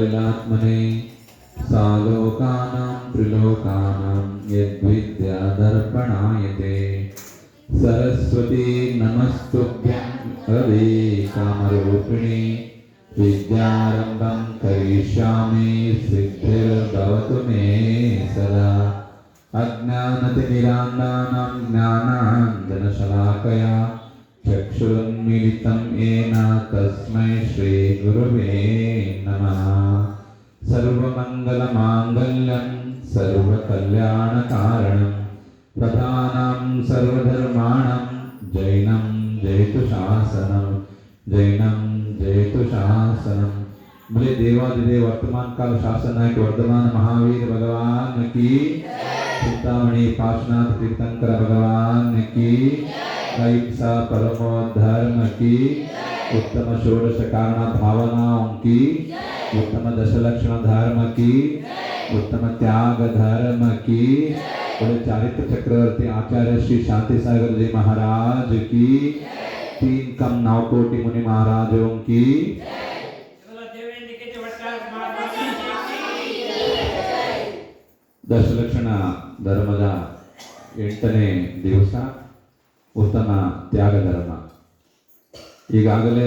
लीलात्मने सालोकानां त्रिलोकानां यद्विद्यादर्पणायते सरस्वती नमस्तुभ्यं हरे कामरूपिणि विद्यारम्भं करिष्यामि सिद्धिर्भवतु मे सदा अज्ञानतिमिरान्दानां ज्ञानाञ्जनशलाकया चक्षुरुन्मीलितं येन तस्मै श्रीगुरुवे नमः। सर्वमङ्गलमाङ्गल्यं सर्वकल्याणकारणं प्रधानां सर्वधर्माणां जैनं जयतु शासनं जैनं जयतु शासनं बोले देवादिदेव वर्तमान काल शासन नायक वर्धमान महावीर भगवान की। चिंतामणि पार्श्वनाथ तीर्थंकर भगवान की। अहिंसा परमो धर्म की उत्तम षोडश कारण भावनाओं की उत्तम दशलक्षण धर्म की उत्तम त्याग धर्म की बड़े चारित्र चक्रवर्ती आचार्य श्री शांति सागर जी महाराज की तीन कम नौ कोटि मुनि महाराजों की ಎಲ್ಲ ದೇವೇಂದ್ರಕ್ಕೆ ಒಟ್ಟಾರೆ ಮಾಡ್ಕೊಂಡು ದಶಲಕ್ಷಣ ಧರ್ಮದ ಎಂಟನೇ ದಿವಸ ಉತ್ತಮ ತ್ಯಾಗ ಧರ್ಮ ಈಗಾಗಲೇ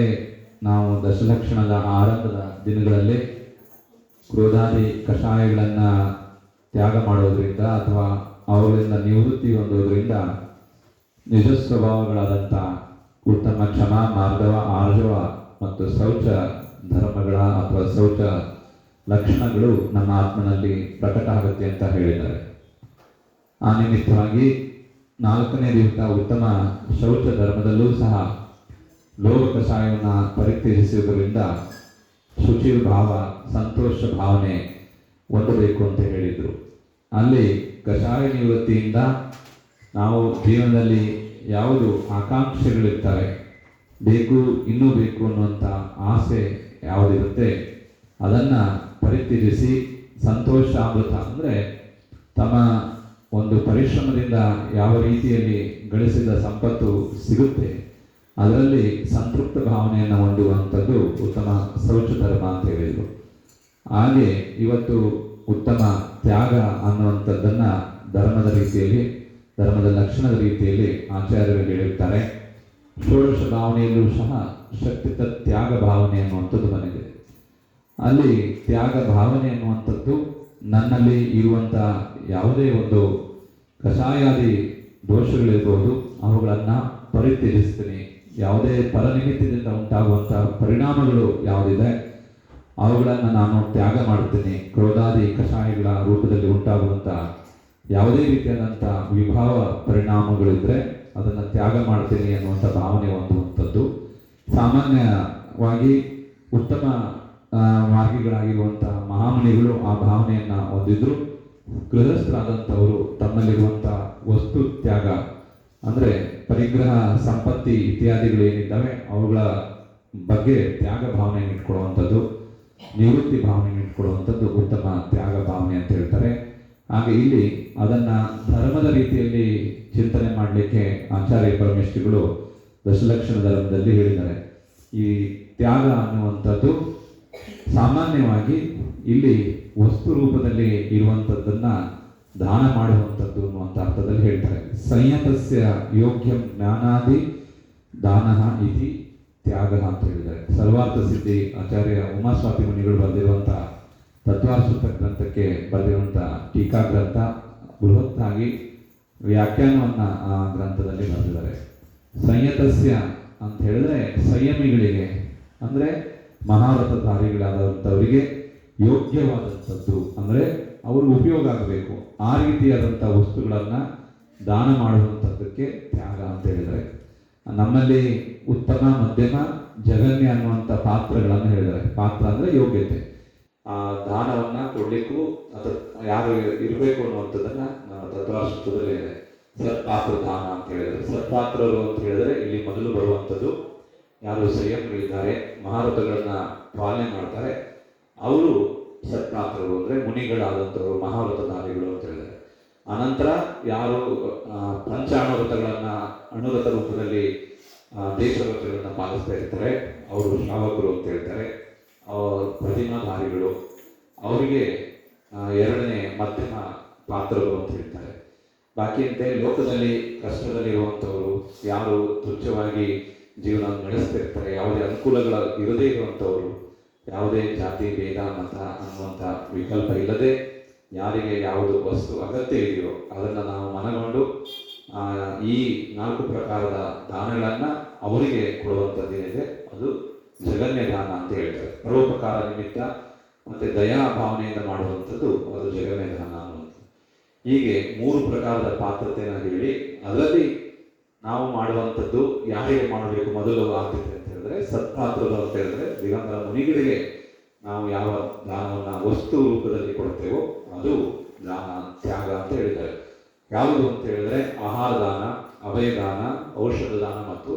ನಾವು ದಶಲಕ್ಷಣದ ಆರಂಭದ ದಿನಗಳಲ್ಲಿ ಕ್ರೋಧಾದಿ ಕಷಾಯಗಳನ್ನು ತ್ಯಾಗ ಮಾಡೋದರಿಂದ ಅಥವಾ ಅವುಗಳಿಂದ ನಿವೃತ್ತಿ ಹೊಂದೋದ್ರಿಂದ ನಿಜ ಸ್ವಭಾವಗಳಾದಂಥ ಉತ್ತಮ ಕ್ಷಮ ಮಾರ್ಧವ ಆರ್ಜವ ಮತ್ತು ಶೌಚ ಧರ್ಮಗಳ ಅಥವಾ ಶೌಚ ಲಕ್ಷಣಗಳು ನಮ್ಮ ಆತ್ಮನಲ್ಲಿ ಪ್ರಕಟ ಆಗುತ್ತೆ ಅಂತ ಹೇಳಿದ್ದಾರೆ. ಆ ನಿಮಿತ್ತವಾಗಿ ನಾಲ್ಕನೇ ದಿವಸ ಉತ್ತಮ ಶೌಚ ಧರ್ಮದಲ್ಲೂ ಸಹ ಲೋಕ ಕಷಾಯವನ್ನು ಪರಿತ್ಯಜಿಸುವುದರಿಂದ ಶುಚಿ ಭಾವ, ಸಂತೋಷ ಭಾವನೆ ಹೊಂದಬೇಕು ಅಂತ ಹೇಳಿದರು. ಅಲ್ಲಿ ಕಷಾಯ ನಿವೃತ್ತಿಯಿಂದ ನಾವು ಜೀವನದಲ್ಲಿ ಯಾವುದು ಆಕಾಂಕ್ಷೆಗಳಿರ್ತವೆ ಬೇಕು, ಇನ್ನೂ ಬೇಕು ಅನ್ನುವಂಥ ಆಸೆ ಯಾವುದಿರುತ್ತೆ, ಅದನ್ನು ಪರಿತ್ಯಜಿಸಿ ಸಂತೋಷಾಮೃತ ಅಂದರೆ ತಮ್ಮ ಒಂದು ಪರಿಶ್ರಮದಿಂದ ಯಾವ ರೀತಿಯಲ್ಲಿ ಗಳಿಸಿದ ಸಂಪತ್ತು ಸಿಗುತ್ತೆ, ಅದರಲ್ಲಿ ಸಂತೃಪ್ತ ಭಾವನೆಯನ್ನು ಹೊಂದುವಂಥದ್ದು ಉತ್ತಮ ಶೌಚ ಧರ್ಮ ಅಂತ ಹೇಳಿದರು. ಹಾಗೆ ಇವತ್ತು ಉತ್ತಮ ತ್ಯಾಗ ಅನ್ನುವಂಥದ್ದನ್ನು ಧರ್ಮದ ರೀತಿಯಲ್ಲಿ, ಧರ್ಮದ ಲಕ್ಷಣದ ರೀತಿಯಲ್ಲಿ ಆಚಾರ್ಯರು ಹೇಳುತ್ತಾರೆ ಷೋಡಶ ಭಾವನೆಯಲ್ಲೂ ಸಹ ಶಕ್ತಿತ ತ್ಯಾಗ ಭಾವನೆ ಅನ್ನುವಂಥದ್ದು ಬಂದಿದೆ. ಅಲ್ಲಿ ತ್ಯಾಗ ಭಾವನೆ ಅನ್ನುವಂಥದ್ದು ನನ್ನಲ್ಲಿ ಇರುವಂಥ ಯಾವುದೇ ಒಂದು ಕಷಾಯಾದಿ ದೋಷಗಳಿರ್ಬೋದು, ಅವುಗಳನ್ನು ಪರಿತ್ಯಜಿಸ್ತೀನಿ. ಯಾವುದೇ ಪರನಿಮಿತ್ತದಿಂದ ಉಂಟಾಗುವಂಥ ಪರಿಣಾಮಗಳು ಯಾವುದಿದೆ, ಅವುಗಳನ್ನು ನಾನು ತ್ಯಾಗ ಮಾಡ್ತೀನಿ ಕ್ರೋಧಾದಿ ಕಷಾಯಗಳ ರೂಪದಲ್ಲಿ ಉಂಟಾಗುವಂಥ ಯಾವುದೇ ರೀತಿಯಾದಂಥ ವಿಭಾವ ಪರಿಣಾಮಗಳಿದ್ದರೆ ಅದನ್ನು ತ್ಯಾಗ ಮಾಡ್ತೀನಿ ಅನ್ನುವಂಥ ಭಾವನೆ ಹೊಂದುವಂಥದ್ದು. ಸಾಮಾನ್ಯವಾಗಿ ಉತ್ತಮ ಮಾರ್ಗಿಗಳಾಗಿರುವಂತಹ ಮಹಾಮುನಿಗಳು ಆ ಭಾವನೆಯನ್ನು ಹೊಂದಿದ್ರು. ಗೃಹಸ್ಥರಾದಂಥವರು ತಮ್ಮಲ್ಲಿರುವಂಥ ವಸ್ತು ತ್ಯಾಗ, ಅಂದರೆ ಪರಿಗ್ರಹ, ಸಂಪತ್ತಿ ಇತ್ಯಾದಿಗಳು ಏನಿದ್ದಾವೆ, ಅವುಗಳ ಬಗ್ಗೆ ತ್ಯಾಗ ಭಾವನೆಯನ್ನು ಇಟ್ಕೊಳ್ಳುವಂಥದ್ದು, ನಿವೃತ್ತಿ ಭಾವನೆಯನ್ನು ಇಟ್ಕೊಳ್ಳುವಂಥದ್ದು ಉತ್ತಮ ತ್ಯಾಗ ಭಾವನೆ ಅಂತ ಹೇಳ್ತಾರೆ. ಹಾಗೆ ಇಲ್ಲಿ ಅದನ್ನು ಧರ್ಮದ ರೀತಿಯಲ್ಲಿ ಚಿಂತನೆ ಮಾಡಲಿಕ್ಕೆ ಆಚಾರ್ಯ ಪರಮೇಶ್ವರಿಗಳು ದಶಲಕ್ಷಣ ಧರ್ಮದಲ್ಲಿ ಹೇಳಿದ್ದಾರೆ. ಈ ತ್ಯಾಗ ಅನ್ನುವಂಥದ್ದು ಸಾಮಾನ್ಯವಾಗಿ ಇಲ್ಲಿ ವಸ್ತು ರೂಪದಲ್ಲಿ ಇರುವಂಥದ್ದನ್ನ ದಾನ ಮಾಡುವಂಥದ್ದು ಅನ್ನುವಂಥ ಅರ್ಥದಲ್ಲಿ ಹೇಳ್ತಾರೆ. ಸಂಯತಸ್ಯ ಯೋಗ್ಯಂ ಜ್ಞಾನಾದಿ ದಾನ ಇತಿ ತ್ಯಾಗ ಅಂತ ಹೇಳಿದ್ದಾರೆ. ಸರ್ವಾರ್ಥ ಸಿದ್ಧಿ ಆಚಾರ್ಯ ಉಮಾಸ್ವಾತಿ ಮುನಿಗಳು ಬರೆದಿರುವಂಥ ತತ್ವಾರ್ಥ ಗ್ರಂಥಕ್ಕೆ ಬರೆದಿರುವಂಥ ಟೀಕಾ ಗ್ರಂಥ ಬೃಹತ್ತಾಗಿ ವ್ಯಾಖ್ಯಾನವನ್ನು ಆ ಗ್ರಂಥದಲ್ಲಿ ಬರೆದಿದ್ದಾರೆ. ಸಂಯತಸ್ಯ ಅಂತ ಹೇಳಿದ್ರೆ ಸಂಯಮಿಗಳಿಗೆ ಅಂದರೆ ಮಹಾರಥಧಾರಿಗಳಾದಂಥವರಿಗೆ ಯೋಗ್ಯವಾದಂಥದ್ದು. ಅಂದರೆ ಅವ್ರಿಗೆ ಉಪಯೋಗ ಆಗಬೇಕು. ಆ ರೀತಿಯಾದಂಥ ವಸ್ತುಗಳನ್ನು ದಾನ ಮಾಡುವಂಥದ್ದಕ್ಕೆ ತ್ಯಾಗ ಅಂತ ಹೇಳಿದರೆ ನಮ್ಮಲ್ಲಿ ಉತ್ತಮ, ಮಧ್ಯಮ, ಜಗನ್ಯ ಅನ್ನುವಂಥ ಪಾತ್ರಗಳನ್ನು ಹೇಳಿದರೆ ಪಾತ್ರ ಅಂದರೆ ಯೋಗ್ಯತೆ. ಆ ದಾನವನ್ನು ಕೊಡಲಿಕ್ಕೂ ಅದು ಯಾರು ಇರಬೇಕು ಅನ್ನುವಂಥದ್ದನ್ನು ನಮ್ಮ ತತ್ವಾಶುದ್ಧದಲ್ಲಿ ಸತ್ಪಾತ್ರ ದಾನ ಅಂತ ಹೇಳಿದರೆ ಸತ್ಪಾತ್ರರು ಅಂತ ಹೇಳಿದರೆ ಇಲ್ಲಿ ಮೊದಲು ಬರುವಂಥದ್ದು ಯಾರು ಸಂಯಮಗಳಿದ್ದಾರೆ ಮಹಾರಥಗಳನ್ನ ಪಾಲನೆ ಮಾಡ್ತಾರೆ. ಅವರು ಸತ್ಪಾತ್ರರು ಅಂದರೆ ಮುನಿಗಳಾದಂಥವರು ಮಹಾರಥಧಾರಿಗಳು ಅಂತ ಹೇಳಿದ್ದಾರೆ. ಅನಂತರ ಯಾರು ಪಂಚ ಅಣುರಥಗಳನ್ನ ಅಣುರಥ ರೂಪದಲ್ಲಿ ದೇಶ ದೇಶವ್ರತಗಳನ್ನ ಪಾಲಿಸ್ತಾ ಇರ್ತಾರೆ, ಅವರು ಶ್ರಾವಕರು ಅಂತ ಹೇಳ್ತಾರೆ. ಪ್ರತಿಮಾಧಾರಿಗಳು. ಅವರಿಗೆ ಎರಡನೇ ಮಧ್ಯಮ ಪಾತ್ರರು ಅಂತ ಹೇಳ್ತಾರೆ. ಬಾಕಿಯಂತೆ ಲೋಕದಲ್ಲಿ ಕಷ್ಟದಲ್ಲಿರುವಂಥವರು ಯಾರು ತುಚ್ಛವಾಗಿ ಜೀವನ ನಡೆಸ್ತಿರ್ತಾರೆ. ಯಾವುದೇ ಅನುಕೂಲಗಳ ಇರದೇ ಇರುವಂಥವರು, ಯಾವುದೇ ಜಾತಿ, ಭೇದ, ಮತ ಅನ್ನುವಂಥ ವಿಕಲ್ಪ ಇಲ್ಲದೆ ಯಾರಿಗೆ ಯಾವುದು ವಸ್ತು ಅಗತ್ಯ ಇದೆಯೋ ಅದನ್ನು ನಾವು ಮನಗೊಂಡು ಈ ನಾಲ್ಕು ಪ್ರಕಾರದ ದಾನಗಳನ್ನು ಅವರಿಗೆ ಕೊಡುವಂಥದ್ದೇನಿದೆ ಅದು ಜಗನ್ಯ ದಾನ ಅಂತ ಹೇಳ್ತಾರೆ. ಪರೋಪಕಾರ ನಿಮಿತ್ತ ಮತ್ತೆ ದಯಾ ಭಾವನೆಯಿಂದ ಮಾಡುವಂಥದ್ದು ಅದು ಜಗನ್ಯ ದಾನ ಅನ್ನುವಂಥದ್ದು. ಹೀಗೆ ಮೂರು ಪ್ರಕಾರದ ಪಾತ್ರತೆಯನ್ನು ಹೇಳಿ, ಅದರಲ್ಲಿ ನಾವು ಮಾಡುವಂಥದ್ದು ಯಾರಿಗೆ ಮಾಡಬೇಕು? ಮೊದಲು ಆಗ್ತಿದೆ ಅಂತ ಹೇಳಿದ್ರೆ ಸತ್ಪಾತ್ರದ ಅಂತ ಹೇಳಿದ್ರೆ ದಿಗಂಬರ ಮುನಿಗಳಿಗೆ ನಾವು ಯಾವ ದಾನವನ್ನು ವಸ್ತು ರೂಪದಲ್ಲಿ ಕೊಡ್ತೇವೋ ಅದು ದಾನ, ತ್ಯಾಗ ಅಂತ ಹೇಳಿದ್ದಾರೆ. ಯಾವುದು ಅಂತ ಹೇಳಿದ್ರೆ ಆಹಾರ ದಾನ ಅಭಯ ದಾನ, ಔಷಧ ದಾನ ಮತ್ತು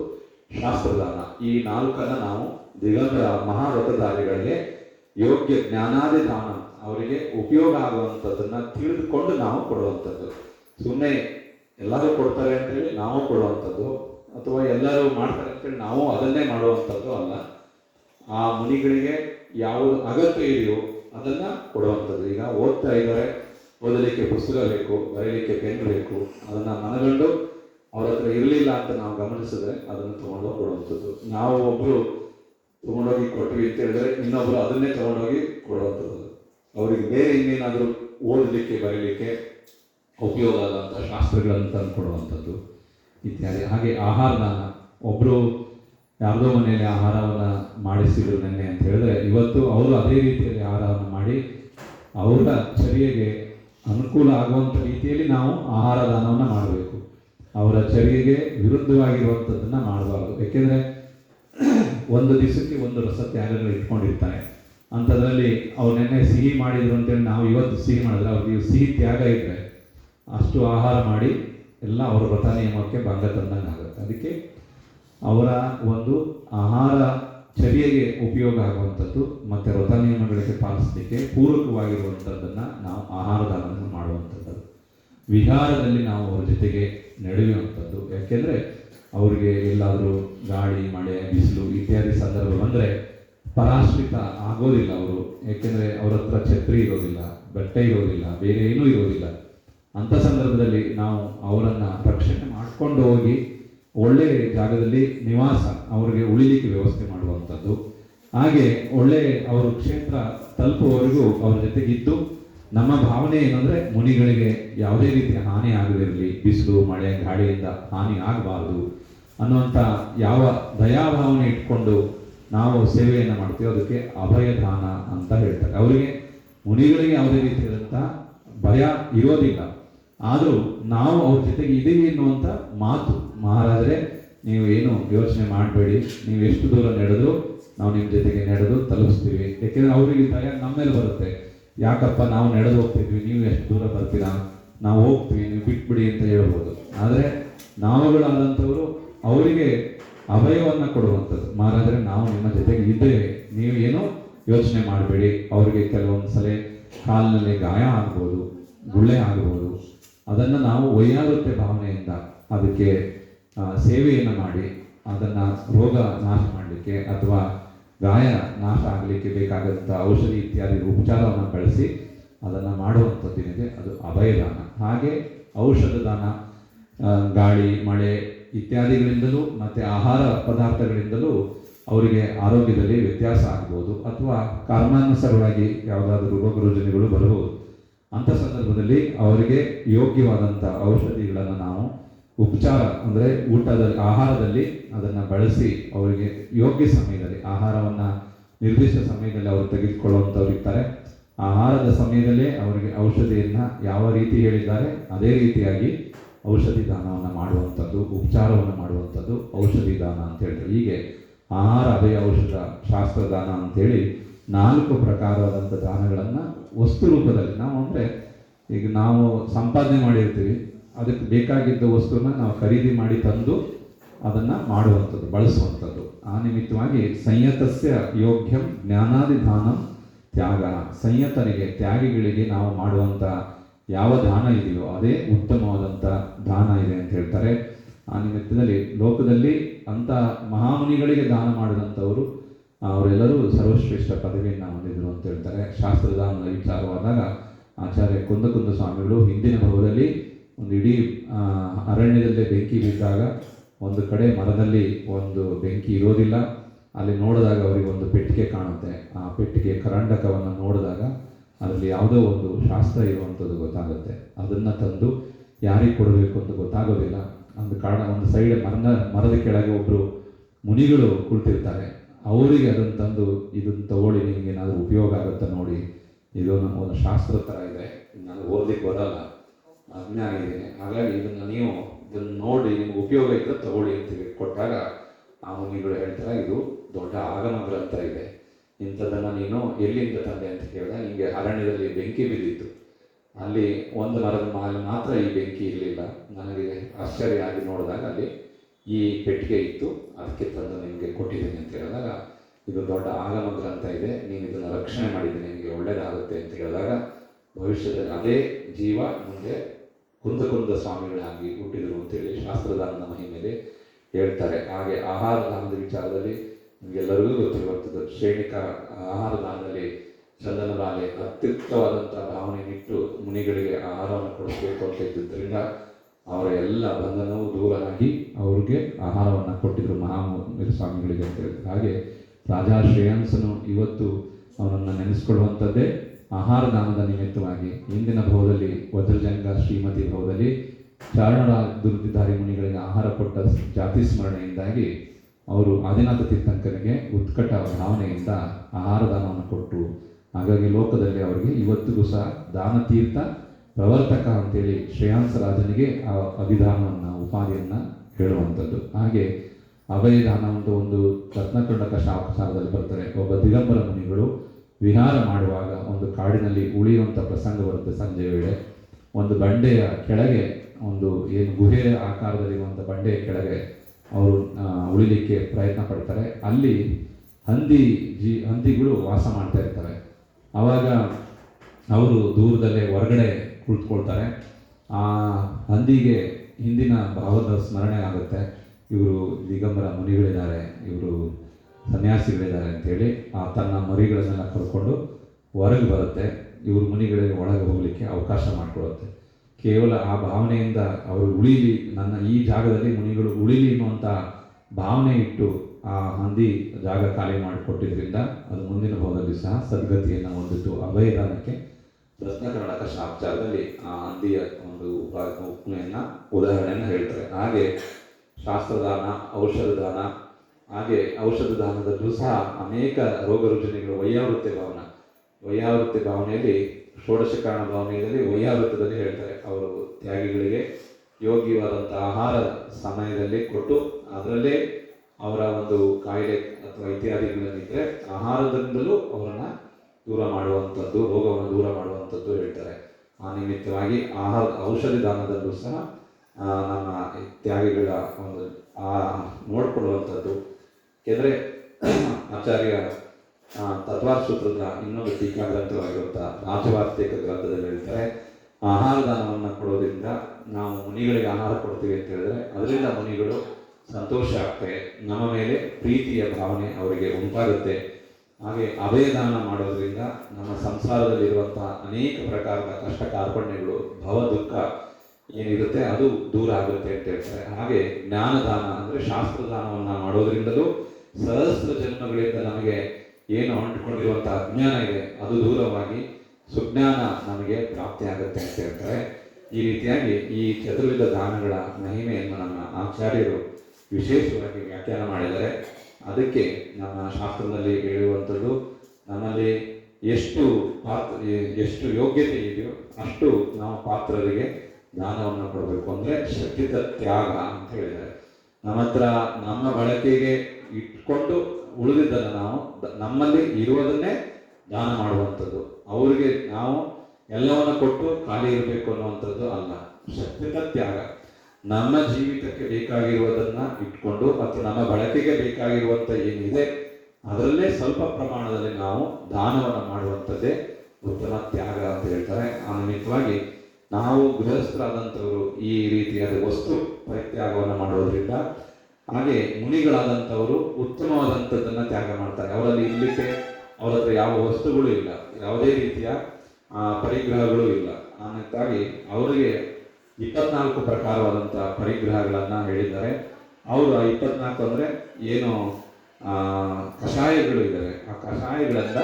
ಶಾಸ್ತ್ರದಾನ ಈ ನಾಲ್ಕನ್ನ ನಾವು ದಿಗಂಬರ ಮಹಾವ್ರತಧಾರಿಗಳಿಗೆ ಯೋಗ್ಯ ಜ್ಞಾನಾದಿ ದಾನ, ಅವರಿಗೆ ಉಪಯೋಗ ಆಗುವಂಥದ್ದನ್ನ ತಿಳಿದುಕೊಂಡು ನಾವು ಕೊಡುವಂಥದ್ದು. ಸುಮ್ಮನೆ ಎಲ್ಲರೂ ಕೊಡ್ತಾರೆ ಅಂತೇಳಿ ನಾವು ಕೊಡುವಂಥದ್ದು ಅಥವಾ ಎಲ್ಲರೂ ಮಾಡ್ತಾರೆ ಅಂತೇಳಿ ನಾವು ಅದನ್ನೇ ಮಾಡುವಂಥದ್ದು ಅಲ್ಲ. ಆ ಮುನಿಗಳಿಗೆ ಯಾವುದು ಅಗತ್ಯ ಇದೆಯೋ ಅದನ್ನ ಕೊಡುವಂಥದ್ದು. ಈಗ ಓದ್ತಾ ಇದ್ದಾರೆ, ಓದಲಿಕ್ಕೆ ಪುಸ್ತಕ ಬೇಕು, ಬರೀಲಿಕ್ಕೆ ಪೆನ್ ಬೇಕು, ಅದನ್ನ ಮನಗಂಡು ಅವ್ರ ಹತ್ರ ಇರಲಿಲ್ಲ ಅಂತ ನಾವು ಗಮನಿಸಿದ್ರೆ ಅದನ್ನು ತೊಗೊಂಡೋಗಿ ಕೊಡುವಂಥದ್ದು. ನಾವು ಒಬ್ಬರು ತೊಗೊಂಡೋಗಿ ಕೊಟ್ವಿ ಅಂತ ಹೇಳಿದ್ರೆ ಇನ್ನೊಬ್ಬರು ಅದನ್ನೇ ತಗೊಂಡೋಗಿ ಕೊಡುವಂಥದ್ದು. ಅವರಿಗೆ ಬೇರೆ ಇನ್ನೇನಾದರೂ ಓದಲಿಕ್ಕೆ, ಬರೀಲಿಕ್ಕೆ ಉಪಯೋಗ ಆದಂಥ ಶಾಸ್ತ್ರಗಳನ್ನು ತಂದು ಕೊಡುವಂಥದ್ದು ಇತ್ಯಾದಿ. ಹಾಗೆ ಆಹಾರ ದಾನ ಒಬ್ಬರು ಯಾರದೋ ಮನೆಯಲ್ಲಿ ಆಹಾರವನ್ನು ಮಾಡಿಸಿದ್ರು ನೆನ್ನೆ ಅಂತ ಹೇಳಿದ್ರೆ ಇವತ್ತು ಅವರು ಅದೇ ರೀತಿಯಲ್ಲಿ ಆಹಾರವನ್ನು ಮಾಡಿ ಅವರ ಚರ್ಯೆಗೆ ಅನುಕೂಲ ಆಗುವಂಥ ರೀತಿಯಲ್ಲಿ ನಾವು ಆಹಾರ ದಾನವನ್ನು ಮಾಡಬೇಕು. ಅವರ ಚರ್ಯೆಗೆ ವಿರುದ್ಧವಾಗಿರುವಂಥದ್ದನ್ನು ಮಾಡಬಾರ್ದು. ಯಾಕೆಂದರೆ ಒಂದು ದಿವಸಕ್ಕೆ ಒಂದು ರಸ ತ್ಯಾಗಗಳು ಇಟ್ಕೊಂಡಿರ್ತಾರೆ. ಅಂಥದ್ರಲ್ಲಿ ಅವ್ರು ನೆನ್ನೆ ಸಿಹಿ ಮಾಡಿದ್ರು ಅಂತೇಳಿ ನಾವು ಇವತ್ತು ಸಿಹಿ ಮಾಡಿದ್ರೆ ಅವ್ರಿಗೆ ಸಿಹಿ ತ್ಯಾಗ ಇದ್ದರೆ ಅಷ್ಟು ಆಹಾರ ಮಾಡಿ ಎಲ್ಲ ಅವರ ವ್ರತ ನಿಯಮಕ್ಕೆ ಭಂಗ ತಂದಂಗೆ ಆಗುತ್ತೆ. ಅದಕ್ಕೆ ಅವರ ಒಂದು ಆಹಾರ ಚರ್ಯೆಗೆ ಉಪಯೋಗ ಆಗುವಂಥದ್ದು ಮತ್ತು ವ್ರತ ನಿಯಮಗಳಿಗೆ ಪಾಲಿಸಲಿಕ್ಕೆ ಪೂರಕವಾಗಿರುವಂಥದ್ದನ್ನು ನಾವು ಆಹಾರ ದಾನವನ್ನು ಮಾಡುವಂಥದ್ದು. ವಿಹಾರದಲ್ಲಿ ನಾವು ಅವರ ಜೊತೆಗೆ ನಡೆಯುವಂಥದ್ದು. ಯಾಕೆಂದರೆ ಅವರಿಗೆ ಎಲ್ಲಾದರೂ ಗಾಳಿ, ಮಳೆ, ಬಿಸಿಲು ಇತ್ಯಾದಿ ಸಂದರ್ಭ ಬಂದರೆ ಪರಾಶ್ರಿತ ಆಗೋದಿಲ್ಲ ಅವರು. ಯಾಕೆಂದರೆ ಅವರ ಹತ್ರ ಛತ್ರಿ ಇರೋದಿಲ್ಲ, ಬಟ್ಟೆ ಇರೋದಿಲ್ಲ, ಬೇರೆ ಏನೂ ಇರೋದಿಲ್ಲ. ಅಂಥ ಸಂದರ್ಭದಲ್ಲಿ ನಾವು ಅವರನ್ನು ರಕ್ಷಣೆ ಮಾಡಿಕೊಂಡು ಹೋಗಿ ಒಳ್ಳೆ ಜಾಗದಲ್ಲಿ ನಿವಾಸ, ಅವರಿಗೆ ಉಳಿಲಿಕ್ಕೆ ವ್ಯವಸ್ಥೆ ಮಾಡುವಂಥದ್ದು. ಹಾಗೆ ಒಳ್ಳೆ ಅವರು ಕ್ಷೇತ್ರ ತಲುಪುವವರೆಗೂ ಅವ್ರ ಜೊತೆಗಿದ್ದು, ನಮ್ಮ ಭಾವನೆ ಏನಂದ್ರೆ ಮುನಿಗಳಿಗೆ ಯಾವುದೇ ರೀತಿಯ ಹಾನಿ ಆಗದಿರಲಿ, ಬಿಸಿಲು, ಮಳೆ, ಗಾಳಿಯಿಂದ ಹಾನಿ ಆಗಬಾರ್ದು ಅನ್ನುವಂಥ ಯಾವ ದಯಾಭಾವನೆ ಇಟ್ಕೊಂಡು ನಾವು ಸೇವೆಯನ್ನು ಮಾಡ್ತೀವೋ ಅದಕ್ಕೆ ಅಭಯದಾನ ಅಂತ ಹೇಳ್ತಾರೆ. ಅವರಿಗೆ ಮುನಿಗಳಿಗೆ ಯಾವುದೇ ರೀತಿಯಾದಂಥ ಭಯ ಇರೋದಿಲ್ಲ. ಆದರೂ ನಾವು ಅವ್ರ ಜೊತೆಗೆ ಇದ್ದೀವಿ ಎನ್ನುವಂಥ ಮಾತು ಮಹಾರಾಜರೇ, ನೀವು ಏನು ಯೋಚನೆ ಮಾಡಬೇಡಿ. ನೀವು ಎಷ್ಟು ದೂರ ನಡೆದ್ರು ನಾವು ನಿಮ್ಮ ಜೊತೆಗೆ ನಡೆದು ತಲುಪಿಸ್ತೀವಿ. ಯಾಕೆಂದರೆ ಅವರಿಗೆ ಭಯ ನಮ್ಮ ಮೇಲೆ ಬರುತ್ತೆ. ಯಾಕಪ್ಪ ನಾವು ನಡೆದು ಹೋಗ್ತಿದ್ವಿ, ನೀವು ಎಷ್ಟು ದೂರ ಬರ್ತೀರಾ? ನಾವು ಹೋಗ್ತೀವಿ, ನೀವು ಬಿಟ್ಬಿಡಿ ಅಂತ ಹೇಳ್ಬೋದು. ಆದರೆ ನಾವುಗಳಾದಂಥವರು ಅವರಿಗೆ ಅಭಯವನ್ನು ಕೊಡುವಂಥದ್ದು. ಮಹಾರಾಜರೇ, ನಾವು ನಿಮ್ಮ ಜೊತೆಗೆ ಇದ್ದೇವೆ. ನೀವು ಏನೋ ಯೋಚನೆ ಮಾಡಬೇಡಿ. ಅವರಿಗೆ ಕೆಲವೊಂದು ಸಲ ಕಾಲಿನಲ್ಲಿ ಗಾಯ ಆಗ್ಬೋದು, ಗುಳ್ಳೆ ಆಗ್ಬೋದು. ಅದನ್ನು ನಾವು ವೈಯಾಗುತ್ತೆ ಭಾವನೆಯಿಂದ ಅದಕ್ಕೆ ಸೇವೆಯನ್ನು ಮಾಡಿ ಅದನ್ನು ರೋಗ ನಾಶ ಮಾಡಲಿಕ್ಕೆ ಅಥವಾ ಗಾಯ ನಾಶ ಆಗಲಿಕ್ಕೆ ಬೇಕಾದಂಥ ಔಷಧಿ ಇತ್ಯಾದಿ ಉಪಚಾರವನ್ನು ಬಳಸಿ ಅದನ್ನು ಮಾಡುವಂಥದ್ದೇನಿದೆ ಅದು ಅಭಯದಾನ. ಹಾಗೆ ಔಷಧ ದಾನ ಗಾಳಿ, ಮಳೆ ಇತ್ಯಾದಿಗಳಿಂದಲೂ ಮತ್ತು ಆಹಾರ ಪದಾರ್ಥಗಳಿಂದಲೂ ಅವರಿಗೆ ಆರೋಗ್ಯದಲ್ಲಿ ವ್ಯತ್ಯಾಸ ಆಗ್ಬೋದು. ಅಥವಾ ಕಾರಣಾನುಸಾರವಾಗಿ ಯಾವುದಾದ್ರೂ ರೋಗ ರುಜಿನಗಳು ಬರಬಹುದು. ಅಂಥ ಸಂದರ್ಭದಲ್ಲಿ ಅವರಿಗೆ ಯೋಗ್ಯವಾದಂಥ ಔಷಧಿಗಳನ್ನು ನಾವು ಉಪಚಾರ ಅಂದರೆ ಊಟದಲ್ಲಿ, ಆಹಾರದಲ್ಲಿ ಅದನ್ನು ಬಳಸಿ ಅವರಿಗೆ ಯೋಗ್ಯ ಸಮಯದಲ್ಲಿ, ಆಹಾರವನ್ನು ನಿರ್ದಿಷ್ಟ ಸಮಯದಲ್ಲಿ ಅವರು ತೆಗೆದುಕೊಳ್ಳುವಂಥವ್ರು ಇರ್ತಾರೆ. ಆಹಾರದ ಸಮಯದಲ್ಲೇ ಅವರಿಗೆ ಔಷಧಿಯನ್ನು ಯಾವ ರೀತಿ ಹೇಳಿದ್ದಾರೆ, ಅದೇ ರೀತಿಯಾಗಿ ಔಷಧಿ ದಾನವನ್ನು ಮಾಡುವಂಥದ್ದು ಉಪಚಾರವನ್ನು ಮಾಡುವಂಥದ್ದು ಔಷಧಿ ದಾನ ಅಂತ ಹೇಳ್ತಾರೆ. ಹೀಗೆ ಆಹಾರ, ಅಭಯ ಔಷಧ, ಶಾಸ್ತ್ರ ದಾನ ಅಂತೇಳಿ ನಾಲ್ಕು ಪ್ರಕಾರವಾದಂಥ ದಾನಗಳನ್ನು ವಸ್ತು ರೂಪದಲ್ಲಿ. ನಾವು ಅಂದರೆ ಈಗ ನಾವು ಸಂಪಾದನೆ ಮಾಡಿರ್ತೀವಿ. ಅದಕ್ಕೆ ಬೇಕಾಗಿದ್ದ ವಸ್ತುನ ನಾವು ಖರೀದಿ ಮಾಡಿ ತಂದು ಅದನ್ನು ಮಾಡುವಂಥದ್ದು, ಬಳಸುವಂಥದ್ದು. ಆ ನಿಮಿತ್ತವಾಗಿ ಸಂಯತಸ್ಯ ಯೋಗ್ಯಂ ಜ್ಞಾನಾದಿ ದಾನಂ ತ್ಯಾಗ. ಸಂಯತನಿಗೆ, ತ್ಯಾಗಿಗಳಿಗೆ ನಾವು ಮಾಡುವಂಥ ಯಾವ ದಾನ ಇದೆಯೋ ಅದೇ ಉತ್ತಮವಾದಂಥ ದಾನ ಇದೆ ಅಂತ ಹೇಳ್ತಾರೆ. ಆ ನಿಮಿತ್ತದಲ್ಲಿ ಲೋಕದಲ್ಲಿ ಅಂಥ ಮಹಾಮುನಿಗಳಿಗೆ ದಾನ ಮಾಡಿದಂಥವರು ಅವರೆಲ್ಲರೂ ಸರ್ವಶ್ರೇಷ್ಠ ಪದವಿಯನ್ನು ಹೊಂದಿದ್ರು ಅಂತ ಹೇಳ್ತಾರೆ. ಶಾಸ್ತ್ರದ ವಿಚಾರವಾದಾಗ ಆಚಾರ್ಯ ಕುಂದಕುಂದ ಸ್ವಾಮಿಗಳು ಹಿಂದಿನ ಭವದಲ್ಲಿ ಒಂದು ಇಡೀ ಅರಣ್ಯದಲ್ಲೇ ಬೆಂಕಿ ಬಿದ್ದಾಗ ಒಂದು ಕಡೆ ಮರದಲ್ಲಿ ಒಂದು ಬೆಂಕಿ ಇರೋದಿಲ್ಲ. ಅಲ್ಲಿ ನೋಡಿದಾಗ ಅವರಿಗೆ ಒಂದು ಪೆಟ್ಟಿಗೆ ಕಾಣುತ್ತೆ. ಆ ಪೆಟ್ಟಿಗೆ ಕರಂಡಕವನ್ನು ನೋಡಿದಾಗ ಅದರಲ್ಲಿ ಯಾವುದೋ ಒಂದು ಶಾಸ್ತ್ರ ಇರುವಂಥದ್ದು ಗೊತ್ತಾಗುತ್ತೆ. ಅದನ್ನು ತಂದು ಯಾರಿಗೆ ಕೊಡಬೇಕು ಅಂತ ಗೊತ್ತಾಗೋದಿಲ್ಲ. ಒಂದು ಕಾರಣ, ಒಂದು ಸೈಡ್ ಮರದ ಮರದ ಕೆಳಗೆ ಒಬ್ಬರು ಮುನಿಗಳು ಕುಳಿತಿರ್ತಾರೆ. ಅವರಿಗೆ ಅದನ್ನು ತಂದು ಇದನ್ನು ತಗೊಳ್ಳಿ, ನಿಮಗೆ ಏನಾದರೂ ಉಪಯೋಗ ಆಗುತ್ತೆ ನೋಡಿ. ಇದು ನಮ್ಮ ಒಂದು ಶಾಸ್ತ್ರ ಥರ ಇದೆ. ನಾನು ಓದಲಿಕ್ಕೆ ಬರಲ್ಲ. ಅಜ್ಞಾನ ಇದೆ ಹಾಗಾಗಿ ಇದನ್ನು ನೀವು ಇದನ್ನು ನೋಡಿ, ನಿಮ್ಗೆ ಉಪಯೋಗ ಇದ್ದರೆ ತಗೊಳ್ಳಿ ಅಂತ ಹೇಳಿ ಕೊಟ್ಟಾಗ ಆ ಮುನಿಗಳು ಹೇಳ್ತಾರೆ, ಇದು ದೊಡ್ಡ ಆಗಮ ಗ್ರಂಥ ಇದೆ. ಇಂಥದ್ದನ್ನು ನೀನು ಎಲ್ಲಿಂದ ತಂದೆ ಅಂತ ಕೇಳಿದಾಗ ನಿಮಗೆ ಅರಣ್ಯದಲ್ಲಿ ಬೆಂಕಿ ಬಿದ್ದಿತ್ತು. ಅಲ್ಲಿ ಒಂದು ಮರದ ಮೇಲೆ ಮಾತ್ರ ಈ ಬೆಂಕಿ ಇರಲಿಲ್ಲ. ನನಗೆ ಆಶ್ಚರ್ಯ ಆಗಿ ನೋಡಿದಾಗ ಅಲ್ಲಿ ಈ ಪೆಟ್ಟಿಗೆ ಇತ್ತು. ಅದಕ್ಕೆ ತಂದು ನಿಮಗೆ ಕೊಟ್ಟಿದ್ದೀನಿ ಅಂತ ಹೇಳಿದಾಗ, ಇದು ದೊಡ್ಡ ಆಗಮ ಗ್ರಂಥ ಇದೆ. ನೀನು ಇದನ್ನು ರಕ್ಷಣೆ ಮಾಡಿದ್ದೀನಿ ನಿಮಗೆ ಒಳ್ಳೆಯದಾಗುತ್ತೆ ಅಂತ ಹೇಳಿದಾಗ, ಭವಿಷ್ಯದಲ್ಲಿ ಅದೇ ಜೀವ ಮುಂದೆ ಕುಂದ ಕುಂದ ಸ್ವಾಮಿಗಳಾಗಿ ಹುಟ್ಟಿದರು ಅಂತೇಳಿ ಶಾಸ್ತ್ರದಾನದ ಮಹಿಮೇಲೆ ಹೇಳ್ತಾರೆ. ಹಾಗೆ ಆಹಾರ ದಾನದ ವಿಚಾರದಲ್ಲಿ ನಿಮಗೆಲ್ಲರಿಗೂ ಗೊತ್ತಿರುವಂಥದ್ದು, ಶ್ರೇಣಿಕ ಆಹಾರ ದಾನದಲ್ಲಿ ಚಂದನ ಬಾಲೆ ಅತ್ಯುತ್ತವಾದಂಥ ಭಾವನೆಯನ್ನಿಟ್ಟು ಮುನಿಗಳಿಗೆ ಆಹಾರವನ್ನು ಕೊಡಿಸಬೇಕು ಅಂತ ಇದ್ದಿದ್ದರಿಂದ ಅವರ ಎಲ್ಲ ಬಂಧನವು ದೂರಾಗಿ ಅವ್ರಿಗೆ ಆಹಾರವನ್ನು ಕೊಟ್ಟಿದ್ರು ಮಹಾಮೀರ ಸ್ವಾಮಿಗಳಿಗೆ ಅಂತ ಹಾಗೆ ರಾಜಾ ಶ್ರೇಯಾಂಸನು ಇವತ್ತು ಅವನನ್ನು ನೆನೆಸ್ಕೊಳ್ಳುವಂಥದ್ದೇ ಆಹಾರ ದಾನದ ನಿಮಿತ್ತವಾಗಿ. ಇಂದಿನ ಭವದಲ್ಲಿ ವಜ್ರಜಂಗ ಶ್ರೀಮತಿ ಭವದಲ್ಲಿ ಚಾರಣರ ದುರ್ದಿಧಾರಿ ಮುನಿಗಳಿಗೆ ಆಹಾರ ಕೊಟ್ಟ ಜಾತಿ ಸ್ಮರಣೆಯಿಂದಾಗಿ ಅವರು ಆದಿನಾಥ ತೀರ್ಥಂಕರಿಗೆ ಉತ್ಕಟ ಭಾವನೆಯಿಂದ ಆಹಾರ ದಾನವನ್ನು ಕೊಟ್ಟು ಹಾಗಾಗಿ ಲೋಕದಲ್ಲಿ ಅವರಿಗೆ ಇವತ್ತಿಗೂ ಸಹ ದಾನ ತೀರ್ಥ ಪ್ರವರ್ತಕ ಅಂತೇಳಿ ಶ್ರೇಯಾಂಸ ರಾಜನಿಗೆ ಆ ಅಭಿಧಾನವನ್ನು, ಉಪಾಧಿಯನ್ನು ಹೇಳುವಂಥದ್ದು. ಹಾಗೆ ಅಭಯದಾನ ಅಂತ ಒಂದು ರತ್ನಕಂಡಕ ಶಾಸ್ತ್ರದಲ್ಲಿ ಬರ್ತಾರೆ. ಒಬ್ಬ ದಿಗಂಬರ ಮುನಿಗಳು ವಿಹಾರ ಮಾಡುವಾಗ ಒಂದು ಕಾಡಿನಲ್ಲಿ ಉಳಿಯುವಂಥ ಪ್ರಸಂಗ ಬರುತ್ತೆ ಸಂಜೆ ವೇಳೆ. ಒಂದು ಬಂಡೆಯ ಕೆಳಗೆ, ಒಂದು ಏನು ಗುಹೆ ಆಕಾರದಲ್ಲಿರುವಂಥ ಬಂಡೆಯ ಕೆಳಗೆ ಅವರು ಉಳಿಲಿಕ್ಕೆ ಪ್ರಯತ್ನ ಪಡ್ತಾರೆ. ಅಲ್ಲಿ ಹಂದಿ ಜಿ, ಹಂದಿಗಳು ವಾಸ ಮಾಡ್ತಾ ಇರ್ತಾರೆ. ಆವಾಗ ಅವರು ದೂರದಲ್ಲೇ ಹೊರಗಡೆ ಕುಳಿತುಕೊಳ್ತಾರೆ ಆ ಹಂದಿಗೆ ಹಿಂದಿನ ಭಾವದ ಸ್ಮರಣೆ ಆಗುತ್ತೆ. ಇವರು ದಿಗಂಬರ ಮುನಿಗಳಿದ್ದಾರೆ, ಇವರು ಸನ್ಯಾಸಿಗಳಿದ್ದಾರೆ ಅಂಥೇಳಿ ಆ ತನ್ನ ಮರಿಗಳನ್ನೆಲ್ಲ ಕರ್ಕೊಂಡು ಹೊರಗೆ ಬರುತ್ತೆ. ಇವರು ಮುನಿಗಳಿಗೆ ಒಳಗೆ ಹೋಗಲಿಕ್ಕೆ ಅವಕಾಶ ಮಾಡಿಕೊಡುತ್ತೆ. ಕೇವಲ ಆ ಭಾವನೆಯಿಂದ ಅವರು ಉಳಿಲಿ, ನನ್ನ ಈ ಜಾಗದಲ್ಲಿ ಮುನಿಗಳು ಉಳಿಲಿ ಅನ್ನುವಂಥ ಭಾವನೆ ಇಟ್ಟು ಆ ಹಂದಿ ಜಾಗ ಖಾಲಿ ಮಾಡಿಕೊಟ್ಟಿದ್ರಿಂದ ಅದು ಮುಂದಿನ ಭಾಗದಲ್ಲಿ ಸಹ ಸದ್ಗತಿಯನ್ನು ಹೊಂದಿತ್ತು ಅಭಯದಾನಕ್ಕೆ ರತ್ನ ಕರ್ನಾಟಕ ಶಾಸ್ತ್ರದಲ್ಲಿ ಆ ಹಂದಿಯ ಒಂದು ಉಪ ಉಪಮೆಯನ್ನು ಉದಾಹರಣೆಯನ್ನು ಹೇಳ್ತಾರೆ. ಹಾಗೆ ಶಾಸ್ತ್ರದಾನ, ಔಷಧ ದಾನ, ಹಾಗೆ ಔಷಧ ದಾನದಲ್ಲೂ ಸಹ ಅನೇಕ ರೋಗ ರುಜಿನಗಳು ವೈಯಾವೃತ್ಯ ಭಾವನ, ವೈಯಾವೃತ್ತಿ ಭಾವನೆಯಲ್ಲಿ, ಷೋಡಶ ಕಾರಣ ಭಾವನೆಯಲ್ಲಿ ವೈಯಾವೃತ್ಯದಲ್ಲಿ ಹೇಳ್ತಾರೆ. ಅವರು ತ್ಯಾಗಿಗಳಿಗೆ ಯೋಗ್ಯವಾದಂಥ ಆಹಾರ ಸಮಯದಲ್ಲಿ ಕೊಟ್ಟು ಅದರಲ್ಲೇ ಅವರ ಒಂದು ಕಾಯಿಲೆ ಅಥವಾ ಇತ್ಯಾದಿಗಳನ್ನಿದ್ರೆ ಆಹಾರದಿಂದಲೂ ಅವರನ್ನ ದೂರ ಮಾಡುವಂಥದ್ದು ರೋಗವನ್ನು ದೂರ ಮಾಡುವಂಥದ್ದು ಹೇಳ್ತಾರೆ. ಆ ನಿಮಿತ್ತವಾಗಿ ಆಹಾರ, ಔಷಧಿ ದಾನದಲ್ಲೂ ಸಹ ನಮ್ಮ ತ್ಯಾಗಿಗಳ ಒಂದು, ಆ, ನೋಡಿಕೊಳ್ಳುವಂಥದ್ದು. ಏಕೆಂದರೆ ಆಚಾರ್ಯ ತತ್ವಾರ್ ಸೂತ್ರದ ಇನ್ನೊಂದು ಟೀಕಾ ಗ್ರಂಥವಾಗಿರುವಂಥ ರಾಜವಾರ್ತಿಕ ಗ್ರಂಥದಲ್ಲಿ ಹೇಳ್ತಾರೆ, ಆಹಾರ ದಾನವನ್ನು ಕೊಡೋದ್ರಿಂದ ನಾವು ಮುನಿಗಳಿಗೆ ಆಹಾರ ಕೊಡ್ತೀವಿ ಅಂತ ಹೇಳಿದ್ರೆ, ಅದರಿಂದ ಮುನಿಗಳು ಸಂತೋಷ ಆಗ್ತವೆ. ನಮ್ಮ ಮೇಲೆ ಪ್ರೀತಿಯ ಭಾವನೆ ಅವರಿಗೆ ಉಂಟಾಗುತ್ತೆ. ಹಾಗೆ ಅಭಯದಾನ ಮಾಡೋದ್ರಿಂದ ನಮ್ಮ ಸಂಸಾರದಲ್ಲಿರುವಂತಹ ಅನೇಕ ಪ್ರಕಾರದ ಕಷ್ಟ ಕಾರ್ಪಣ್ಯಗಳು, ಭವ ದುಃಖ ಏನಿರುತ್ತೆ ಅದು ದೂರ ಆಗುತ್ತೆ ಅಂತ ಹೇಳ್ತಾರೆ. ಹಾಗೆ ಜ್ಞಾನದಾನ ಅಂದರೆ ಶಾಸ್ತ್ರದಾನವನ್ನು ಮಾಡೋದ್ರಿಂದಲೂ ಸಹಸ್ರ ಜನ್ಮಗಳಿಂದ ನಮಗೆ ಏನು ಅಂಟಿಕೊಂಡಿರುವಂತಹ ಅಜ್ಞಾನ ಇದೆ, ಅದು ದೂರವಾಗಿ ಸುಜ್ಞಾನ ನಮಗೆ ಪ್ರಾಪ್ತಿ ಆಗುತ್ತೆ ಅಂತ ಹೇಳ್ತಾರೆ. ಈ ರೀತಿಯಾಗಿ ಈ ಚತುರ್ವಿಧ ದಾನಗಳ ಮಹಿಮೆಯನ್ನು ನಮ್ಮ ಆಚಾರ್ಯರು ವಿಶೇಷವಾಗಿ ವ್ಯಾಖ್ಯಾನ ಮಾಡಿದ್ದಾರೆ. ಅದಕ್ಕೆ ನಮ್ಮ ಶಾಸ್ತ್ರದಲ್ಲಿ ಹೇಳುವಂಥದ್ದು, ನಮ್ಮಲ್ಲಿ ಎಷ್ಟು ಪಾತ್ರ, ಎಷ್ಟು ಯೋಗ್ಯತೆ ಇದೆಯೋ ಅಷ್ಟು ನಾವು ಪಾತ್ರರಿಗೆ ಜ್ಞಾನವನ್ನು ಕೊಡಬೇಕು. ಅಂದರೆ ಶಕ್ತಿತ ತ್ಯಾಗ ಅಂತ ಹೇಳಿದ್ದಾರೆ. ನಮ್ಮ ಹತ್ರ ನಮ್ಮ ಬಳಕೆಗೆ ಇಟ್ಕೊಂಡು ಉಳಿದಿದ್ದನ್ನು ನಾವು ನಮ್ಮಲ್ಲಿ ಇರುವುದನ್ನೇ ದಾನ ಮಾಡುವಂಥದ್ದು. ಅವರಿಗೆ ನಾವು ಎಲ್ಲವನ್ನು ಕೊಟ್ಟು ಖಾಲಿ ಇರಬೇಕು ಅನ್ನುವಂಥದ್ದು ಅಲ್ಲ. ಶಕ್ತಿತ ತ್ಯಾಗ. ನಮ್ಮ ಜೀವಿತಕ್ಕೆ ಬೇಕಾಗಿರುವುದನ್ನ ಇಟ್ಕೊಂಡು ಮತ್ತು ನಮ್ಮ ಬಳಕೆಗೆ ಬೇಕಾಗಿರುವಂಥ ಏನಿದೆ, ಅದರಲ್ಲೇ ಸ್ವಲ್ಪ ಪ್ರಮಾಣದಲ್ಲಿ ನಾವು ದಾನವನ್ನು ಮಾಡುವಂಥದ್ದೇ ಉತ್ತಮ ತ್ಯಾಗ ಅಂತ ಹೇಳ್ತಾರೆ. ಆ ನಿಮಿತ್ತವಾಗಿ ನಾವು ಗೃಹಸ್ಥರಾದಂಥವರು ಈ ರೀತಿಯಾದ ವಸ್ತು ಪರಿತ್ಯಾಗವನ್ನು ಮಾಡೋದ್ರಿಂದ ಹಾಗೆ ಮುನಿಗಳಾದಂಥವರು ಉತ್ತಮವಾದಂಥದ್ದನ್ನು ತ್ಯಾಗ ಮಾಡ್ತಾರೆ. ಅವರಲ್ಲಿ ಇರಲಿಕ್ಕೆ ಅವರ ಹತ್ರ ಯಾವ ವಸ್ತುಗಳು ಇಲ್ಲ, ಯಾವುದೇ ರೀತಿಯ ಪರಿಗ್ರಹಗಳು ಇಲ್ಲ. ಅನ್ನಕ್ಕಾಗಿ ಅವರಿಗೆ ಇಪ್ಪತ್ನಾಲ್ಕು ಪ್ರಕಾರವಾದಂಥ ಪರಿಗ್ರಹಗಳನ್ನು ಹೇಳಿದ್ದಾರೆ. ಅವರು ಆ ಇಪ್ಪತ್ನಾಲ್ಕು ಅಂದರೆ ಏನು ಕಷಾಯಗಳು ಇದ್ದಾವೆ ಆ ಕಷಾಯಗಳಿಂದ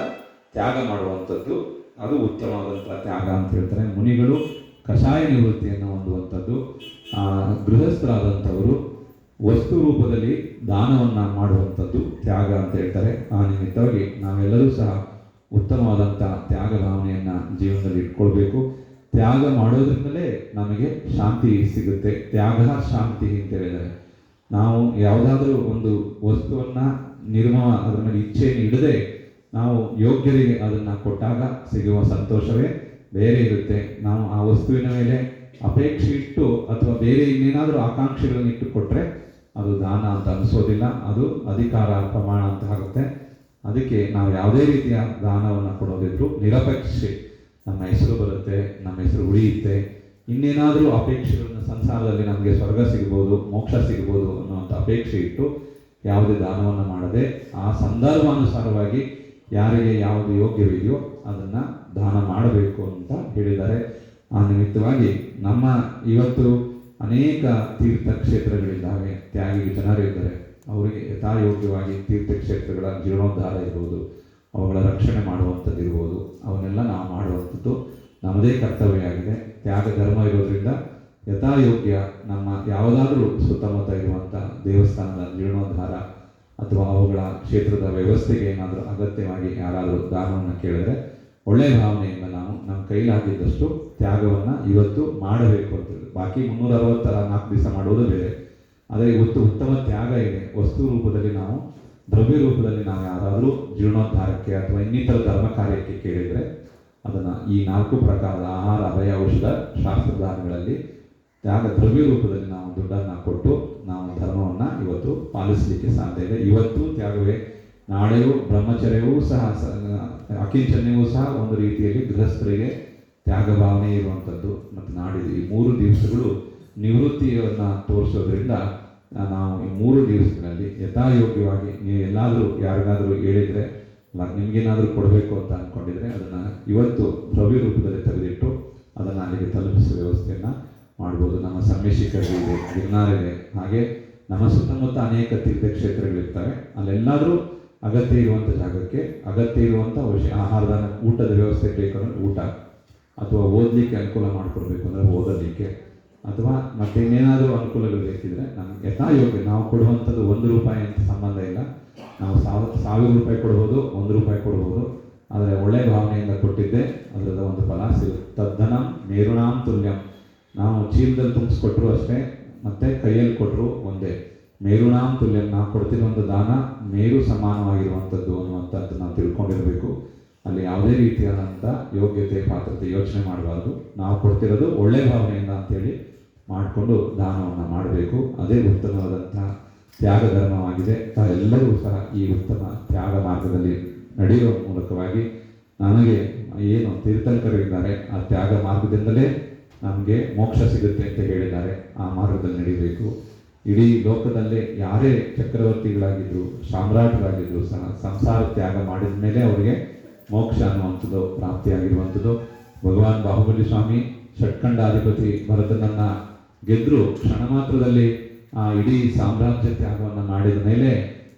ತ್ಯಾಗ ಮಾಡುವಂಥದ್ದು, ಅದು ಉತ್ತಮವಾದಂಥ ತ್ಯಾಗ ಅಂತ ಹೇಳ್ತಾರೆ. ಮುನಿಗಳು ಕಷಾಯ ನಿವೃತ್ತಿಯನ್ನು ಹೊಂದುವಂಥದ್ದು. ಗೃಹಸ್ಥರಾದಂಥವರು ವಸ್ತು ರೂಪದಲ್ಲಿ ದಾನವನ್ನು ಮಾಡುವಂಥದ್ದು ತ್ಯಾಗ ಅಂತ ಹೇಳ್ತಾರೆ. ಆ ನಿಮಿತ್ತವಾಗಿ ನಾವೆಲ್ಲರೂ ಸಹ ಉತ್ತಮವಾದಂಥ ತ್ಯಾಗ ಭಾವನೆಯನ್ನು ಜೀವನದಲ್ಲಿ ಇಟ್ಕೊಳ್ಬೇಕು. ತ್ಯಾಗ ಮಾಡೋದ್ರಿಂದಲೇ ನಮಗೆ ಶಾಂತಿ ಸಿಗುತ್ತೆ. ತ್ಯಾಗ ಶಾಂತಿ ಅಂತ ಹೇಳಿದರೆ ನಾವು ಯಾವುದಾದ್ರೂ ಒಂದು ವಸ್ತುವನ್ನು ನಿರ್ಮಮ ಅದರ ಮೇಲೆ ಇಚ್ಛೆಯನ್ನು ಇಡದೆ ನಾವು ಯೋಗ್ಯರಿಗೆ ಅದನ್ನು ಕೊಟ್ಟಾಗ ಸಿಗುವ ಸಂತೋಷವೇ ಬೇರೆ ಇರುತ್ತೆ. ನಾವು ಆ ವಸ್ತುವಿನ ಮೇಲೆ ಅಪೇಕ್ಷೆ ಇಟ್ಟು ಅಥವಾ ಬೇರೆ ಇನ್ನೇನಾದರೂ ಆಕಾಂಕ್ಷೆಗಳನ್ನು ಇಟ್ಟು ಕೊಟ್ಟರೆ ಅದು ದಾನ ಅಂತ ಅನಿಸೋದಿಲ್ಲ. ಅದು ಅಧಿಕಾರ, ಪ್ರಮಾಣ ಅಂತ ಆಗುತ್ತೆ. ಅದಕ್ಕೆ ನಾವು ಯಾವುದೇ ರೀತಿಯ ದಾನವನ್ನು ಕೊಡೋದಿದ್ರು ನಿರಪೇಕ್ಷೆ. ನಮ್ಮ ಹೆಸರು ಬರುತ್ತೆ, ನಮ್ಮ ಹೆಸರು ಉಳಿಯುತ್ತೆ. ಇನ್ನೇನಾದರೂ ಅಪೇಕ್ಷೆಗಳನ್ನು ಸಂಸಾರದಲ್ಲಿ ನಮಗೆ ಸ್ವರ್ಗ ಸಿಗ್ಬೋದು, ಮೋಕ್ಷ ಸಿಗ್ಬೋದು ಅನ್ನುವಂಥ ಅಪೇಕ್ಷೆ ಇಟ್ಟು ಯಾವುದೇ ದಾನವನ್ನು ಮಾಡದೆ ಆ ಸಂದರ್ಭಾನುಸಾರವಾಗಿ ಯಾರಿಗೆ ಯಾವುದು ಯೋಗ್ಯವಿದೆಯೋ ಅದನ್ನು ದಾನ ಮಾಡಬೇಕು ಅಂತ ಹೇಳಿದ್ದಾರೆ. ಆ ನಿಮಿತ್ತವಾಗಿ ನಮ್ಮ ಇವತ್ತು ಅನೇಕ ತೀರ್ಥಕ್ಷೇತ್ರಗಳಿದ್ದಾವೆ. ತ್ಯಾಗಿ ಜನರಿದ್ದಾರೆ. ಅವರಿಗೆ ಯಥಾಯೋಗ್ಯವಾಗಿ ತೀರ್ಥಕ್ಷೇತ್ರಗಳ ಜೀರ್ಣೋದ್ಧಾರ ಇರ್ಬೋದು. ಅವುಗಳ ರಕ್ಷಣೆ ಮಾಡುವಂಥದ್ದು ಇರ್ಬೋದು ಅವನ್ನೆಲ್ಲ ನಾವು ಮಾಡುವಂಥದ್ದು ನಮ್ಮದೇ ಕರ್ತವ್ಯ ಆಗಿದೆ. ತ್ಯಾಗ, ಧರ್ಮ ಇರೋದ್ರಿಂದ ಯಥಾಯೋಗ್ಯ ನಮ್ಮ ಯಾವುದಾದ್ರೂ ಸುತ್ತಮುತ್ತ ಇರುವಂಥ ದೇವಸ್ಥಾನದ ಜೀರ್ಣೋದ್ಧಾರ ಅಥವಾ ಅವುಗಳ ಕ್ಷೇತ್ರದ ವ್ಯವಸ್ಥೆಗೆ ಏನಾದರೂ ಅಗತ್ಯವಾಗಿ ಯಾರಾದರೂ ದಾನವನ್ನು ಕೇಳಿದರೆ ಒಳ್ಳೆಯ ಭಾವನೆಯಿಂದ ನಾವು ನಮ್ಮ ಕೈಲಾಗಿದ್ದಷ್ಟು ತ್ಯಾಗವನ್ನು ಇವತ್ತು ಮಾಡಬೇಕು ಅಂತ ಬಾಕಿ ಮುನ್ನೂರ ಅರವತ್ತರ ನಾಲ್ಕು ದಿವಸ ಮಾಡೋದು ಬೇರೆ. ಆದರೆ ಇವತ್ತು ಉತ್ತಮ ತ್ಯಾಗ ಇದೆ. ವಸ್ತು ರೂಪದಲ್ಲಿ ನಾವು ದ್ರವ್ಯ ರೂಪದಲ್ಲಿ ನಾವು ಯಾರಾದರೂ ಜೀರ್ಣೋದ್ಧಾರಕ್ಕೆ ಅಥವಾ ಇನ್ನಿತರ ಧರ್ಮ ಕಾರ್ಯಕ್ಕೆ ಕೇಳಿದರೆ ಅದನ್ನು ಈ ನಾಲ್ಕು ಪ್ರಕಾರದ ಆಹಾರ, ಅಭಯ, ಔಷಧ ಶಾಸ್ತ್ರದಾನಗಳಲ್ಲಿ ತ್ಯಾಗ ದ್ರವ್ಯ ರೂಪದಲ್ಲಿ ನಾವು ದುಡ್ಡನ್ನು ಕೊಟ್ಟು ನಾವು ಧರ್ಮವನ್ನು ಇವತ್ತು ಪಾಲಿಸಲಿಕ್ಕೆ ಸಾಧ್ಯ ಇದೆ. ಇವತ್ತು ತ್ಯಾಗವೇ ನಾಳೆಯೂ ಬ್ರಹ್ಮಚರ್ಯವೂ ಸಹ ಅಕಿಂಚನ್ಯವೂ ಸಹ ಒಂದು ರೀತಿಯಲ್ಲಿ ಗೃಹಸ್ಥರಿಗೆ ತ್ಯಾಗ ಭಾವನೆ ಇರುವಂಥದ್ದು. ಮತ್ತು ನಾಡಿದ್ದು ಈ ಮೂರು ದಿವಸಗಳು ನಿವೃತ್ತಿಯನ್ನು ತೋರಿಸೋದ್ರಿಂದ ನಾವು ಈ ಮೂರು ದಿವಸಗಳಲ್ಲಿ ಯಥಾಯೋಗ್ಯವಾಗಿ ನೀವು ಎಲ್ಲಾದರೂ ಯಾರಿಗಾದರೂ ಹೇಳಿದರೆ ಅಲ್ಲ ನಿಮಗೇನಾದರೂ ಕೊಡಬೇಕು ಅಂತ ಅಂದ್ಕೊಂಡಿದ್ರೆ ಅದನ್ನು ಇವತ್ತು ದ್ರವ್ಯ ರೂಪದಲ್ಲಿ ತೆಗೆದಿಟ್ಟು ಅದನ್ನು ಅಲ್ಲಿಗೆ ತಲುಪಿಸುವ ವ್ಯವಸ್ಥೆಯನ್ನು ಮಾಡ್ಬೋದು. ನಮ್ಮ ಸಂಮೇಶಿಕರಿದೆ ಇದೆ ಇದೆ. ಹಾಗೆ ನಮ್ಮ ಸುತ್ತಮುತ್ತ ಅನೇಕ ತೀರ್ಥಕ್ಷೇತ್ರಗಳಿರ್ತವೆ. ಅಲ್ಲೆಲ್ಲಾದರೂ ಅಗತ್ಯ ಇರುವಂಥ ಜಾಗಕ್ಕೆ ಅಗತ್ಯ ಇರುವಂಥ ಅವಶ್ಯ ಆಹಾರದ ಊಟದ ವ್ಯವಸ್ಥೆ ಬೇಕಂದ್ರೆ ಊಟ, ಅಥವಾ ಓದಲಿಕ್ಕೆ ಅನುಕೂಲ ಮಾಡಿಕೊಡ್ಬೇಕು ಅಂದರೆ ಓದಲಿಕ್ಕೆ. ಅಥವಾ ಮತ್ತೆ ಇನ್ನೇನಾದರೂ ಅನುಕೂಲಗಳು ಬೇಕಿದ್ರೆ ನಮ್ಗೆ ಯಥಾಯೋಗ್ಯ ನಾವು ಕೊಡುವಂಥದ್ದು ಒಂದು ರೂಪಾಯಿ ಅಂತ ಸಂಬಂಧ ಇಲ್ಲ. ನಾವು ಸಾವಿರ ಸಾವಿರ ರೂಪಾಯಿ ಕೊಡ್ಬೋದು, ಒಂದು ರೂಪಾಯಿ ಕೊಡ್ಬೋದು. ಆದರೆ ಒಳ್ಳೆ ಭಾವನೆಯಿಂದ ಕೊಟ್ಟಿದ್ದೆ. ಅದರದ ಒಂದು ಫಲ ಸಿಗುತ್ತೆ. ತದ್ದನಂ ಮೇರುಣಾಂ ತುಲ್ಯಂ. ನಾವು ಚೀಲದಲ್ಲಿ ತುಂಬಿಸ್ಕೊಟ್ರು ಅಷ್ಟೇ, ಮತ್ತೆ ಕೈಯಲ್ಲಿ ಕೊಟ್ಟರು ಒಂದೇ. ಮೇರುಣಾಂ ತುಲ್ಯಂ. ನಾವು ಒಂದು ದಾನ ಮೇರು ಸಮಾನವಾಗಿರುವಂಥದ್ದು ಅನ್ನುವಂಥದ್ದು ನಾವು ತಿಳ್ಕೊಂಡಿರಬೇಕು. ಅಲ್ಲಿ ಯಾವುದೇ ರೀತಿಯಾದಂಥ ಯೋಗ್ಯತೆ, ಪಾತ್ರತೆ ಯೋಚನೆ ಮಾಡಬಾರ್ದು. ನಾವು ಕೊಡ್ತಿರೋದು ಒಳ್ಳೆ ಭಾವನೆಯಿಂದ ಅಂತೇಳಿ ಮಾಡಿಕೊಂಡು ದಾನವನ್ನು ಮಾಡಬೇಕು. ಅದೇ ಉತ್ತಮವಾದಂಥ ತ್ಯಾಗ ಧರ್ಮವಾಗಿದೆ. ತಾವೆಲ್ಲರೂ ಸಹ ಈ ಉತ್ತಮ ತ್ಯಾಗ ಮಾರ್ಗದಲ್ಲಿ ನಡೆಯುವ ಮೂಲಕವಾಗಿ ನನಗೆ ಏನು ತೀರ್ಥಂಕರಿದ್ದಾರೆ ಆ ತ್ಯಾಗ ಮಾರ್ಗದಿಂದಲೇ ನಮಗೆ ಮೋಕ್ಷ ಸಿಗುತ್ತೆ ಅಂತ ಹೇಳಿದ್ದಾರೆ. ಆ ಮಾರ್ಗದಲ್ಲಿ ನಡೀಬೇಕು. ಇಡೀ ಲೋಕದಲ್ಲೇ ಯಾರೇ ಚಕ್ರವರ್ತಿಗಳಾಗಿದ್ದರು ಸಾಮ್ರಾಟರಾಗಿದ್ದರು ಸಹ ಸಂಸಾರ ತ್ಯಾಗ ಮಾಡಿದ ಮೇಲೆ ಅವರಿಗೆ ಮೋಕ್ಷ ಅನ್ನುವಂಥದ್ದು ಪ್ರಾಪ್ತಿಯಾಗಿರುವಂಥದ್ದು. ಭಗವಾನ್ ಬಾಹುಬಲಿ ಸ್ವಾಮಿ ಷಟ್ಕಂಡಾಧಿಪತಿ ಭರತನನ್ನ ಗೆದ್ರು ಕ್ಷಣ ಮಾತ್ರದಲ್ಲಿ ಆ, ಇಡೀ ಸಾಮ್ರಾಜ್ಯ ತ್ಯಾಗವನ್ನು ಮಾಡಿದ ಮೇಲೆ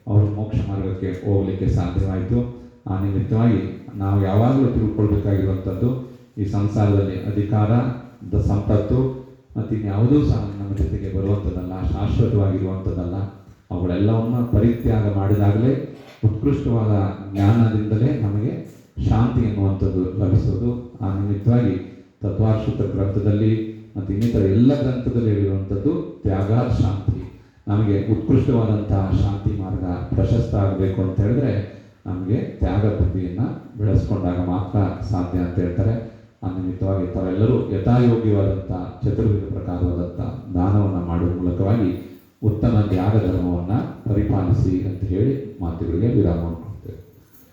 ಅವರು ಮೋಕ್ಷ ಮಾರ್ಗಕ್ಕೆ ಹೋಗಲಿಕ್ಕೆ ಸಾಧ್ಯವಾಯಿತು. ಆ ನಿಮಿತ್ತವಾಗಿ ನಾವು ಯಾವಾಗಲೂ ತಿಳ್ಕೊಳ್ಬೇಕಾಗಿರುವಂಥದ್ದು, ಈ ಸಂಸಾರದಲ್ಲಿ ಅಧಿಕಾರ, ದ ಸಂಪತ್ತು ಮತ್ತು ಇನ್ಯಾವುದೂ ಸಹ ನಮ್ಮ ಜೊತೆಗೆ ಬರುವಂಥದ್ದಲ್ಲ, ಶಾಶ್ವತವಾಗಿರುವಂಥದ್ದಲ್ಲ. ಅವುಗಳೆಲ್ಲವನ್ನು ಪರಿತ್ಯಾಗ ಮಾಡಿದಾಗಲೇ, ಉತ್ಕೃಷ್ಟವಾದ ಜ್ಞಾನದಿಂದಲೇ ನಮಗೆ ಶಾಂತಿ ಎನ್ನುವಂಥದ್ದು ಲಭಿಸೋದು. ಆ ನಿಮಿತ್ತವಾಗಿ ತತ್ವಾಶ್ರಿತ ಗ್ರಂಥದಲ್ಲಿ ಮತ್ತು ಇನ್ನಿತರ ಎಲ್ಲ ಗ್ರಂಥದಲ್ಲಿ ಹೇಳಿರುವಂಥದ್ದು ತ್ಯಾಗ ಶಾಂತಿ. ನಮಗೆ ಉತ್ಕೃಷ್ಟವಾದಂತಹ ಶಾಂತಿ ಮಾರ್ಗ ಪ್ರಶಸ್ತ ಆಗಬೇಕು ಅಂತ ಹೇಳಿದ್ರೆ ನಮಗೆ ತ್ಯಾಗ ಬುದ್ಧಿಯನ್ನು ಬೆಳೆಸ್ಕೊಂಡಾಗ ಮಾತ್ರ ಸಾಧ್ಯ ಅಂತ ಹೇಳ್ತಾರೆ. ಆ ನಿಮಿತ್ತವಾಗಿ ತಾವೆಲ್ಲರೂ ಯಥಾಯೋಗ್ಯವಾದಂಥ ಚತುರ್ವಿಧ ಪ್ರಕಾರವಾದಂಥ ದಾನವನ್ನು ಮಾಡುವ ಮೂಲಕವಾಗಿ ಉತ್ತಮ ತ್ಯಾಗ ಧರ್ಮವನ್ನು ಪರಿಪಾಲಿಸಿ ಅಂತ ಹೇಳಿ ಮಾತುಗಳಿಗೆ ವಿರಾಮ ಕೊಡ್ತೇವೆ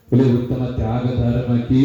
ಇಲ್ಲಿ ಉತ್ತಮ ತ್ಯಾಗ ಧರ್ಮಕ್ಕೆ